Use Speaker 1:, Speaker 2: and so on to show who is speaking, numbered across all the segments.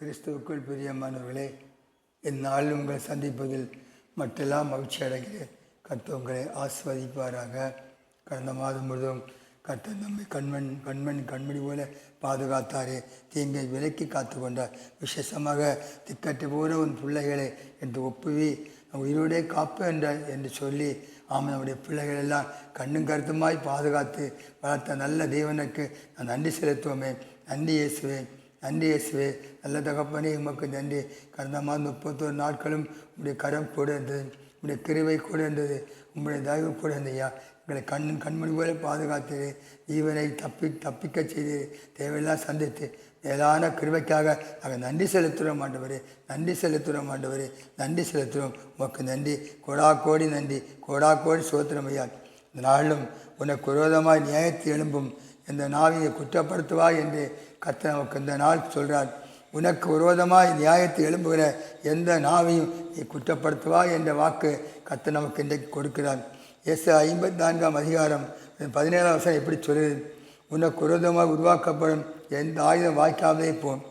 Speaker 1: கிறிஸ்துவுக்குள் பிரியமானவர்களே இந்நாள் உங்களை சந்திப்பதில் மட்டெல்லாம் மகிழ்ச்சி அடைகிறேன். கர்த்த உங்களை ஆஸ்வதிப்பாராக கடந்த மாதம் முழுவதும் கர்த்தர் நம்மை கண்மண் கண்மண் கண்மணி போல பாதுகாத்தாரே. தீங்கை விலக்கி காத்து கொண்டார் விசேஷமாக திக்கட்டு போல உன் பிள்ளைகளை என்று ஒப்புவி உயிரோடே காப்பு என்ற என்று சொல்லி ஆமாம் நம்முடைய பிள்ளைகள் எல்லாம் கண்ணும் கருத்துமாய் பாதுகாத்து வளர்த்த நல்ல தேவனுக்கு நான் நன்றி செலுத்துவோமே. நன்றி இயேசுவேன் நன்றி இயேசுவே. நல்ல தகப்பனே உமக்கு நன்றி. கடந்த மாதம் முப்பத்தோரு நாட்களும் உங்களுடைய கரம் கூட இருந்தது. உங்களுடைய கிருவை கூட இருந்தது. உங்களுடைய தயவு கூட இருந்தையா எங்களை கண் கண்மணி போல பாதுகாத்தது ஜீவனை தப்பி தப்பிக்க செய்து தேவையெல்லாம் சந்தித்து மேலான கிருவைக்காக நாங்கள் நன்றி செலுத்துகிறோம் ஆண்டவரே. நன்றி செலுத்துகிறோம் ஆண்டவரே. நன்றி செலுத்துகிறோம். உமக்கு நன்றி. கோடா கோடி நன்றி. கோடா கோடி சோத்திரம் ஐயா. இந்த நாளும் உனக்கு விரோதமாக நியாயத்தை எழும்பும். இந்த நாவியை குற்றப்படுத்துவா என்று கர்த்தர் நமக்கு இந்த நாள் சொல்கிறார் உனக்கு விரோதமாக நியாயத்தை எழும்புகிற எந்த நாவையும் நீ குற்றப்படுத்துவா? என்ற வாக்கு கர்த்தர் நமக்கு இன்றைக்கு கொடுக்கிறார். எஸ் ஐம்பத்தி நான்காம் அதிகாரம் பதினேழாம் வருஷம் எப்படி சொல்லுது? உனக்கு விரோதமாக உருவாக்கப்படும் எந்த ஆயுதம் வாய்க்காமலே போம்.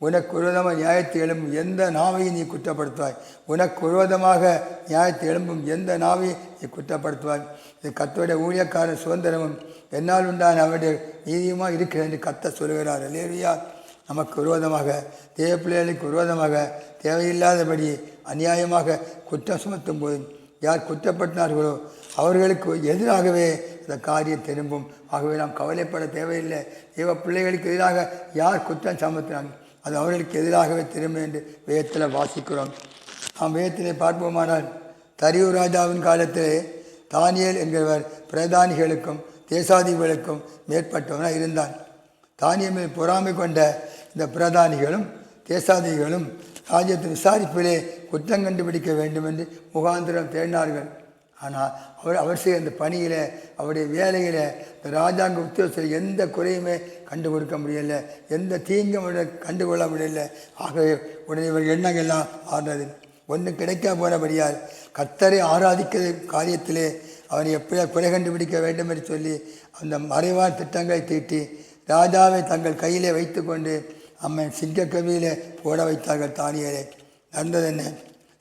Speaker 1: உனக்கு விரோதமாக நியாயத்தை எழும்பும் எந்த நாவையும் நீ குற்றப்படுத்துவாய். உனக்கு விரோதமாக நியாயத்தை எழும்பும் எந்த நாவையும் நீ குற்றப்படுத்துவாய். இது கத்தோடைய ஊழியக்கார சுதந்திரமும் என்னால் உண்டான அவருடைய நீதியுமாக இருக்கிறது என்று கத்த சொல்கிறார் இல்லையா நமக்கு விரோதமாக தேவ பிள்ளைகளுக்கு விரோதமாக தேவையில்லாதபடி அநியாயமாக குற்றம் சுமத்தும் போது யார் குற்றப்பட்டார்களோ அவர்களுக்கு எதிராகவே இந்த காரியம் திரும்பும். ஆகவே நாம் கவலைப்பட தேவையில்லை. தேவ பிள்ளைகளுக்கு எதிராக யார் குற்றம் சமத்துறாங்க அது அவர்களுக்கு எதிராகவே திரும்ப என்று வேதத்தில் வாசிக்கிறோம். நாம் வேதத்திலே பார்ப்போமானால் தரியூர் ராஜாவின் காலத்திலே தானியல் என்கிறவர் பிரதானிகளுக்கும் தேசாதிகளுக்கும் மேற்பட்டவனாக இருந்தான். தானியமில் பொறாமை கொண்ட இந்த பிரதானிகளும் தேசாதிகளும் ராஜ்யத்தின் விசாரிப்பிலே குற்றம் கண்டுபிடிக்க வேண்டும் என்று முகாந்திரம் தேடினார்கள். ஆனால் அவர் அவர் செய்ய அந்த பணியில் அவருடைய வேலையில் இந்த ராஜாங்க உத்தியோகத்தில் எந்த குறையுமே கண்டு கொடுக்க முடியல. எந்த தீங்கும் கண்டுகொள்ள முடியல. ஆகவே உடனே இவர் எண்ணங்கள்லாம் ஆடுறது ஒன்றும் கிடைக்க போனபடியால் கத்தரை ஆராதிக்கிற காரியத்திலே அவனை எப்படியா குறை கண்டுபிடிக்க வேண்டும் என்று சொல்லி அந்த மறைவான திட்டங்களை தீட்டி ராஜாவை தங்கள் கையிலே வைத்துக்கொண்டு அம்மன் சிங்கக்கவியிலே போட வைத்தார்கள் தானியலை. நடந்தது என்ன?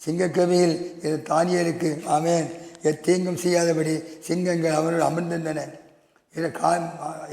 Speaker 1: சிங்கக்கவியில் இது தானியலுக்கு ஆமேன். எத்தீங்கும் செய்யாதபடி சிங்கங்கள் அவனோடு அமர்ந்திருந்தன. இதை கா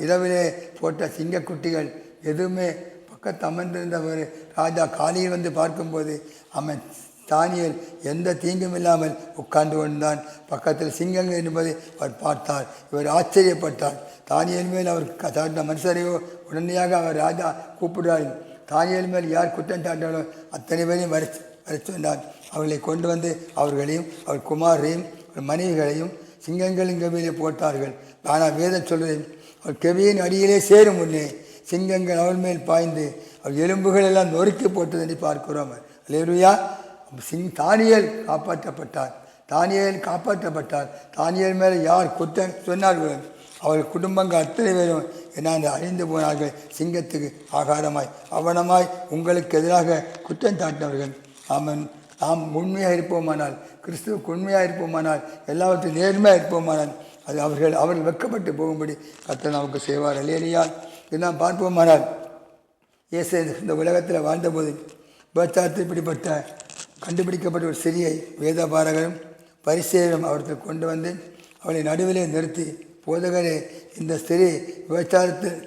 Speaker 1: இரவிலே போட்ட சிங்கக்குட்டிகள் எதுவுமே பக்கத்து அமர்ந்திருந்தவர் ராஜா காலையில் வந்து பார்க்கும்போது அவன் தானியல் எந்த தீங்கும் இல்லாமல் உட்கார்ந்து கொண்டான். பக்கத்தில் சிங்கங்கள் என்பதை அவர் பார்த்தார். இவர் ஆச்சரியப்பட்டார். தானியல் மேல் அவர் சாட்டின மனுஷரையோ உடனடியாக அவர் ராஜா கூப்பிடுறார் தானியல் மேல் யார் குற்றம் சாட்டாலோ அத்தனை பேரையும் வர வர சொன்னார். அவர்களை கொண்டு வந்து அவர்களையும் அவர் குமாரையும் மனைவிகளையும் சிங்கங்களின் கவியிலே போட்டார்கள். ஆனால் வேதம் சொல்கிறேன் அவர் கவியின் அடியிலே சேரும் முன்னே சிங்கங்கள் அவள் மேல் பாய்ந்து அவர் எலும்புகள் எல்லாம் நொறுக்கி போட்டது என்று பார்க்கிறோம் அல்லேருயா சிங் தானியல் காப்பாற்றப்பட்டார். தானியல் காப்பாற்றப்பட்டார். தானியல் மேலே யார் குற்றம் சொன்னார்கள் அவர்கள் குடும்பங்கள் அத்தனை பேரும் என்ன அழிந்து போனார்கள். சிங்கத்துக்கு ஆகாரமாய் அவனமாய் உங்களுக்கு எதிராக குற்றம் சாட்டினவர்கள். ஆமன். நாம் உண்மையாக இருப்போமானால் கிறிஸ்துவுக்கு உண்மையாக இருப்போமானால் எல்லாவற்றையும் நேர்மையாக இருப்போமானால் அது அவர்கள் அவர்கள் வெக்கப்பட்டு போகும்படி கத்த நமக்கு செய்வார். இல்லையா இதெல்லாம் பார்ப்போமானால் இயேசு இந்த உலகத்தில் வாழ்ந்தபோது பேச்சாத்து இப்படிப்பட்ட கண்டுபிடிக்கப்பட்ட ஒரு சிறியை வேதபாரகரும் பரிசேரும் அவர்கள் கொண்டு வந்து அவளை நடுவிலே நிறுத்தி போதகரே இந்த ஸ்திரீ விபச்சாரத்தில்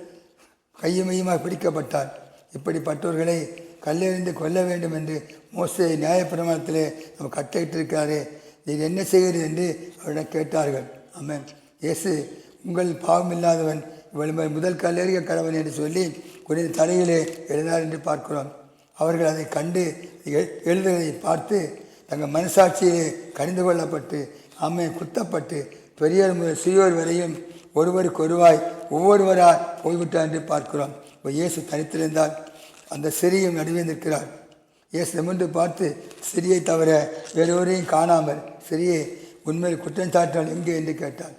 Speaker 1: கையுமையுமாக பிடிக்கப்பட்டார். இப்படிப்பட்டவர்களை கல்லெறிந்து கொல்ல வேண்டும் என்று மோசே நியாயப்பிரமாணத்தில் அவர் கட்டிட்டிருக்காரு நீர் என்ன செய்கிறது என்று அவரிடம் கேட்டார்கள். ஆமாம் இயேசு உங்கள் பாவம் இல்லாதவன் இவள் முதல் கல்லெறிய கடவன் என்று சொல்லி குறைந்த தலையிலே எழுதினார் என்று பார்க்கிறோம். அவர்கள் அதை கண்டு எழுதுகிறதை பார்த்து தங்கள் மனசாட்சியிலே கணிந்து கொள்ளப்பட்டு ஆமை குத்தப்பட்டு பெரியோர் முதல் சிறியோர் வரையும் ஒருவருக்கு ஒருவாய் ஒவ்வொருவராய் போய்விட்டார் என்று பார்க்கிறோம். இப்போ இயேசு தனித்திருந்தால் அந்த சிறியும் நடுவே நிற்கிறார். ஏ நிமிர்ந்து பார்த்து சிறியை தவிர வேறொரையும் காணாமல் சிறியை உண்மையில் குற்றம் சாட்டால் எங்கே? என்று கேட்டார்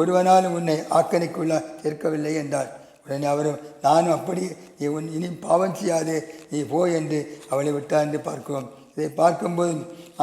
Speaker 1: ஒருவனாலும் உன்னை ஆக்கணிக்குள்ளா இருக்கவில்லை என்றார். உடனே அவரும் நானும் அப்படி நீ உன் இனி பாவம் செய்யாதே நீ போ என்று அவளை விட்டார் என்று பார்க்கிறோம். இதை பார்க்கும்போது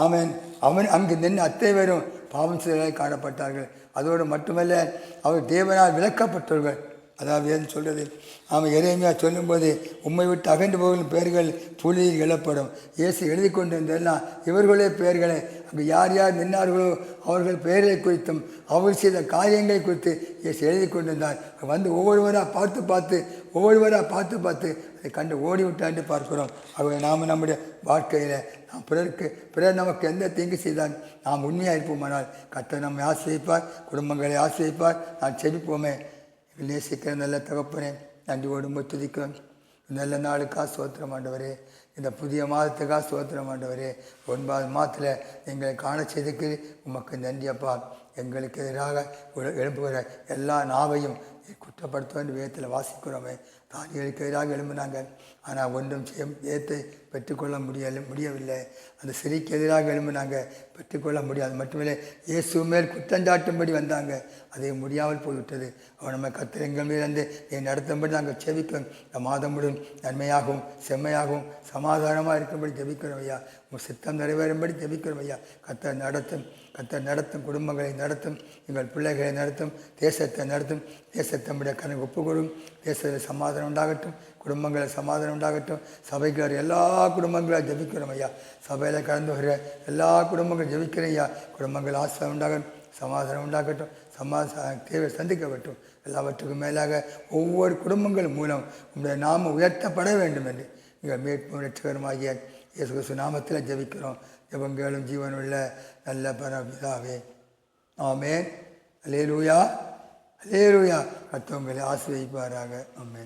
Speaker 1: அவன் அவன் அங்கு நின்று அத்தை பேரும் பாவம் செய்தவர்களாய் காணப்பட்டார்கள். அதோடு மட்டுமல்ல அவர் தேவனால் விளக்கப்பட்டவர்கள் அதாவது ஏன்னு சொல்கிறது நாம் இறைமையாக சொல்லும்போது உண்மை விட்டு அகன்று போகும் பெயர்கள் புலியில் எழப்படும். இயேசு எழுதி கொண்டிருந்தெல்லாம் இவர்களே பெயர்களை அங்கு யார் யார் நின்றார்களோ அவர்கள் பெயர்களை குறித்தும் அவர் செய்த காரியங்களை குறித்து இயேசு எழுதி கொண்டிருந்தார். வந்து ஒவ்வொருவராக பார்த்து பார்த்து ஒவ்வொருவராக பார்த்து பார்த்து அதை கண்டு ஓடி விட்டாண்டு பார்க்கிறோம். ஆகவே நாம் நம்முடைய வாழ்க்கையில் நாம் பிறருக்கு பிறர் நமக்கு எந்த தீங்கு செய்தால் நாம் உண்மையாக இருப்போமானால் கத்தை நம்மை ஆசிரியப்பார் குடும்பங்களை ஆசிரியப்பார் நான் செபிப்போமே. நேசிக்கிற நல்ல தகப்பனே நன்றியோடு உம்மை நல்ல நாளுக்காக சோத்திரம் ஆண்டவரே. இந்த புதிய மாதத்துக்காக சோத்திரம் ஆண்டவரே. ஒன்பது மாதத்தில் எங்களை காண செய்துக்கு உமக்கு நன்றி அப்பா. எங்களுக்கு எதிராக எழுப்புகிற எல்லா நாவையும் குற்றப்படுத்த வேண்டிய விதத்தில் வாசிக்கிறோமே. தானியலுக்கு எதிராக எழும்பினாங்க. ஆனால் ஒன்றும் செய்ய ஏற்று பெற்றுக்கொள்ள முடியல முடியவில்லை. அந்த சிறைக்கு எதிராக எழும்பினாங்க. பெற்றுக்கொள்ள முடியாது. மட்டுமில்லை இயேசு மேல் குற்றஞ்சாட்டும்படி வந்தாங்க. அது முடியாமல் போய்விட்டது. அவன் நம்ம கத்திரங்கள் மீது என் நடத்தும்படி நாங்கள் செபிக்கிறோம் இந்த மாதம் நன்மையாகவும் செம்மையாகவும் சமாதானமாக இருக்கும்படி ஜெபிக்கிறோம் ஐயா. உங்கள் சித்தம் நிறைவேறும்படி ஜெபிக்கிறோம் ஐயா. கத்த நடத்தும் கத்தர் நடத்தும் குடும்பங்களை நடத்தும் எங்கள் பிள்ளைகளை நடத்தும் தேசத்தை நடத்தும். தேசத்தை நம்முடைய கணக்கு ஒப்புக்கொடும். தேசத்தில் சமாதானம் உண்டாகட்டும். குடும்பங்களில் சமாதானம் உண்டாகட்டும். சபைக்கார் எல்லா குடும்பங்களாக ஜபிக்கிறோம் ஐயா. சபையில் கலந்து வர எல்லா குடும்பங்களும் ஜபிக்கிறேன் ஐயா. குடும்பங்கள் ஆசை உண்டாகட்டும். சமாதானம் உண்டாகட்டும். சமாதான தேவை சந்திக்கப்பட்டும். எல்லாவற்றுக்கும் மேலாக ஒவ்வொரு குடும்பங்கள் மூலம் உங்களுடைய நாம உயர்த்தப்பட வேண்டும் என்று. எங்கள் மீட்பும் லட்சகரமாகிய இயேசு சுனாமத்தில் நாமத்தில் ஜெபிக்கிறோம். ஜீவன் ஜீவனுள்ள நல்ல பரபிதாவே. ஆமே அலேலூயா அலேலூயா கத்தவங்களை ஆசிர்வதிப்பாராக. ஆமே